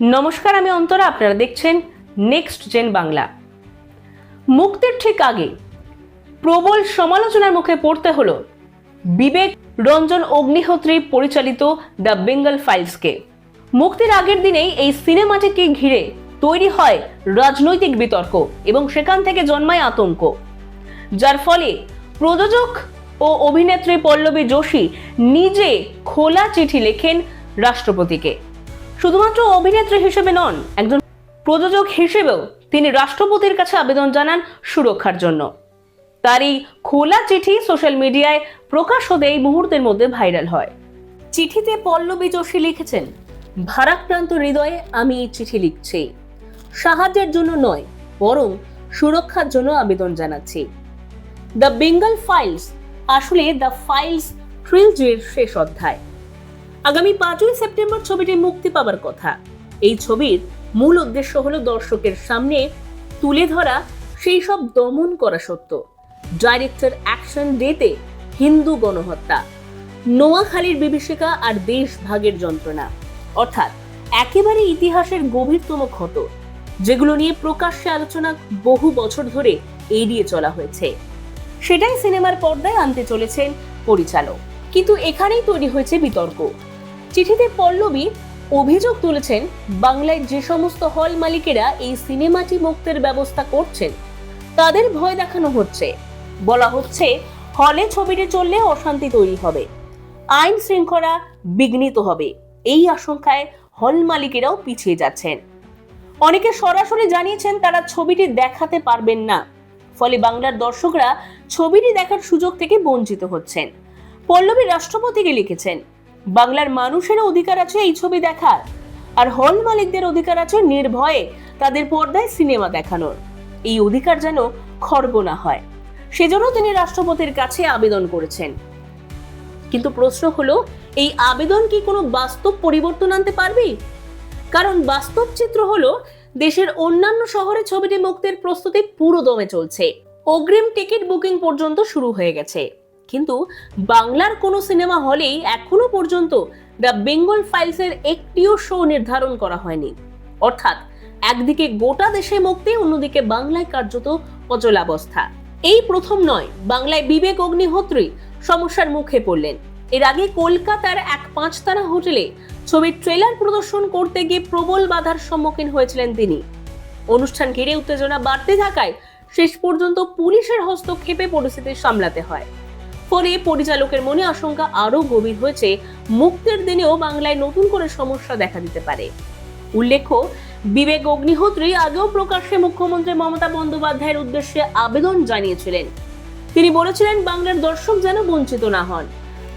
নমস্কার, আমি অন্তরা, আপনারা দেখছেন নেক্সট জেন বাংলা মুক্তির ঠিক আগে প্রবল সমালোচনার মুখে পড়তে হলো বিবেক রঞ্জন অগ্নিহোত্রী পরিচালিত দ্য বেঙ্গল ফাইলসকে। মুক্তির আগের দিনেই এই সিনেমাটিকে ঘিরে তৈরি হয় রাজনৈতিক বিতর্ক এবং সেখান থেকে জন্মায় আতঙ্ক। যার ফলে প্রযোজক ও অভিনেত্রী পল্লবী যোশী নিজে খোলা চিঠি লেখেন রাষ্ট্রপতিকে। শুধুমাত্র অভিনেত্রী হিসেবে নন, একজন প্রযোজক হিসেবেও তিনি রাষ্ট্রপতির কাছে আবেদন জানান সুরক্ষার জন্য। তার এই খোলা চিঠি সোশ্যাল মিডিয়ায় প্রকাশ হতে এই মুহূর্তের মধ্যে ভাইরাল হয়। চিঠিতে পল্লবী যোশী লিখেছেন, ভারাক্রান্ত হৃদয়ে আমি এই চিঠি লিখছি। সাহায্যের জন্য নয়, বরং সুরক্ষার জন্য আবেদন জানাচ্ছি। দ্য বেঙ্গল ফাইলস আসলে দ্য ফাইলস ট্রিলজির শেষ অধ্যায়। আগামী পাঁচই সেপ্টেম্বর ছবিটি মুক্তি পাবার কথা। এই ছবির মূল উদ্দেশ্য হলো দর্শকের সামনে তুলে ধরা সেই সব দমন করা সত্য। ডাইরেক্টর অ্যাকশন ডেতে হিন্দু গণহত্যা, নোয়াখালীর বিভীষিকা আর দেশ ভাগের যন্ত্রণা। অর্থাৎ একেবারে ইতিহাসের গভীরতম ক্ষত, যেগুলো নিয়ে প্রকাশ্যে আলোচনা বহু বছর ধরে এড়িয়ে চলা হয়েছে। সেটাই সিনেমার পর্দায় আনতে চলেছেন পরিচালক। কিন্তু এখানেই তৈরি হয়েছে বিতর্ক। চিঠিতে পল্লবী অভিযোগ তুলেছেন, বাংলায় যে সমস্ত হল মালিকেরা এই সিনেমাটি মুক্তির ব্যবস্থা করছেন, তাদের ভয় দেখানো হচ্ছে। বলা হচ্ছে, হলে ছবিটি চললে অশান্তি তৈরি হবে, আইন শৃঙ্খলা বিঘ্নিত হবে, এই আশঙ্কায় হল মালিকেরাও পিছিয়ে যাচ্ছেন। অনেকে সরাসরি জানিয়েছেন, তারা ছবিটি দেখাতে পারবেন না, ফলে বাংলার দর্শকরা ছবিটি দেখার সুযোগ থেকে বঞ্চিত হচ্ছেন। পল্লবী রাষ্ট্রপতিকে লিখেছেন বাংলার মানুষের অধিকার আছে এই ছবি দেখার। আর হল মালিকদের অধিকার আছে নির্ভয়ে তাদের পর্দায় সিনেমা দেখানোর। এই অধিকার যেন খর্ব না হয়। সেজন্য তিনি রাষ্ট্রপতির কাছে আবেদন করেছেন। কিন্তু প্রশ্ন হলো, এই আবেদন কি কোনো বাস্তব পরিবর্তন আনতে পারবে? কারণ বাস্তব চিত্র হলো, দেশের অন্যান্য শহরে ছবিটি মুক্তির প্রস্তুতি পুরো দমে চলছে। অগ্রিম টিকিট বুকিং পর্যন্ত শুরু হয়ে গেছে। কিন্তু বাংলার কোনো সিনেমা হলেই এখনও পর্যন্ত দ্য বেঙ্গল ফাইলসের একটিও শো নির্ধারণ করা হয়নি। অর্থাৎ একদিকে গোটা দেশে মুক্তি, অন্যদিকে বাংলায় কার্যত অচলাবস্থা। এই প্রথম নয়, বাংলায় বিবেক অগ্নিহোত্রী সমস্যার মুখে পড়লেন। এর আগে কলকাতার এক পাঁচতারা হোটেলে ছবির ট্রেলার প্রদর্শন করতে গিয়ে প্রবল বাধার সম্মুখীন হয়েছিলেন তিনি। অনুষ্ঠান ঘিরে উত্তেজনা বাড়তে থাকায় শেষ পর্যন্ত পুলিশের হস্তক্ষেপে পরিস্থিতি সামলাতে হয়। ফলে পরিচালকের মনে আশঙ্কা আরও গভীর হয়েছে, মুক্তির দিনেও বাংলায় নতুন করে সমস্যা দেখা দিতে পারে। উল্লেখ্য, বিবেক অগ্নিহোত্রী আগেও প্রকাশ্যে মুখ্যমন্ত্রী মমতা বন্দ্যোপাধ্যায়ের উদ্দেশ্যে আবেদন জানিয়েছিলেন। তিনি বলেছিলেন, বাংলার দর্শক যেন বঞ্চিত না হন।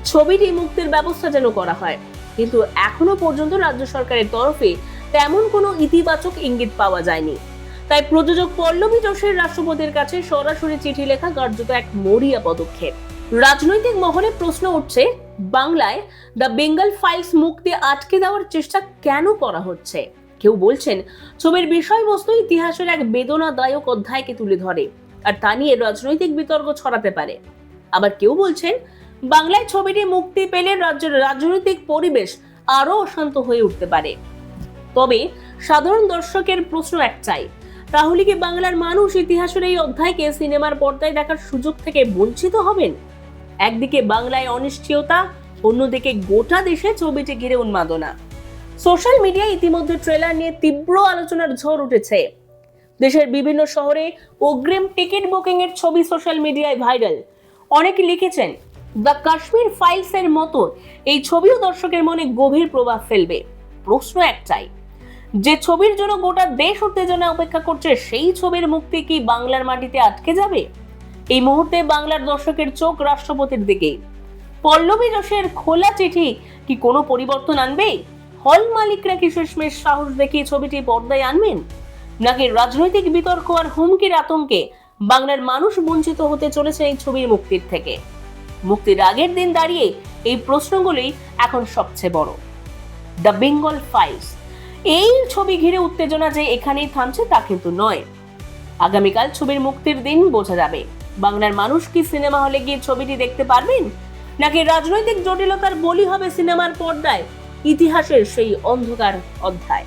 ছবিটি মুক্তির ব্যবস্থা যেন করা হয়। কিন্তু এখনও পর্যন্ত রাজ্য সরকারের তরফে তেমন কোনো ইতিবাচক ইঙ্গিত পাওয়া যায়নি। তাই প্রযোজক পল্লবী যোশীর রাষ্ট্রপতির কাছে সরাসরি চিঠি লেখা কার্যত এক মরিয়া পদক্ষেপ। রাজনৈতিক মহলে প্রশ্ন উঠছে, বাংলায় দ্য বেঙ্গল ফাইলস মুক্তি আটকে দেওয়ার চেষ্টা কেন করা হচ্ছে? কেউ বলছেন, ছবির বিষয়বস্তু ইতিহাসের এক বেদনাদায়ক অধ্যায়কে তুলে ধরে, আর তা নিয়ে রাজনৈতিক বিতর্ক ছড়াতে পারে। আবার কেউ বলছেন, বাংলায় ছবিটি মুক্তি পেলে রাজ্যের রাজনৈতিক পরিবেশ আরও অশান্ত হয়ে উঠতে পারে। তবে সাধারণ দর্শকের প্রশ্ন একটাই, তাহলে কি বাংলার মানুষ ইতিহাসের এই অধ্যায়কে সিনেমার পর্দায় দেখার সুযোগ থেকে বঞ্চিত হবেন? একদিকে বাংলায় অনিশ্চয়তা, অন্যদিকে গোটা দেশে ছবিটি ঘিরে উন্মাদনা। সোশ্যাল মিডিয়ায় ইতিমধ্যে ট্রেলার নিয়ে তীব্র আলোচনার ঝড় উঠেছে। দেশের বিভিন্ন শহরে অগ্রিম টিকিট বুকিং এর ছবি সোশ্যাল মিডিয়ায় ভাইরাল। অনেকে লিখেছেন, দ্য কাশ্মীর ফাইলস এর মতো এই ছবিও দর্শকের মনে গভীর প্রভাব ফেলবে। প্রশ্ন একটাই, যে ছবির জন্য গোটা দেশ উত্তেজনা অপেক্ষা করছে, সেই ছবির মুক্তি কি বাংলার মাটিতে আটকে যাবে? এই মুহূর্তে বাংলার দর্শকের চোখ রাষ্ট্রপতির দিকে। পল্লবী যশের খোলা চিঠি কি কোনো পরিবর্তন আনবে? হল মালিকরা কি শেষমেশ সাহস দেখিয়ে ছবিটি পর্দায় আনবেন? নাকি রাজনৈতিক বিতর্ক আর হুমকির আতঙ্কে বাংলার মানুষ বঞ্চিত হতে চলেছে এই ছবির মুক্তির থেকে? মুক্তির আগের দিন দাঁড়িয়ে এই প্রশ্নগুলি এখন সবচেয়ে বড়। The Bengal files. এই ছবি ঘিরে উত্তেজনা যে এখানেই থামছে তা কিন্তু নয়। আগামীকাল ছবির মুক্তির দিন বোঝা যাবে। বাংলার মানুষ কি সিনেমা হলে গিয়ে ছবিটি দেখতে পারবেন? নাকি রাজনৈতিক জটিলতার বলি হবে সিনেমার পর্দায়? ইতিহাসের সেই অন্ধকার অধ্যায়।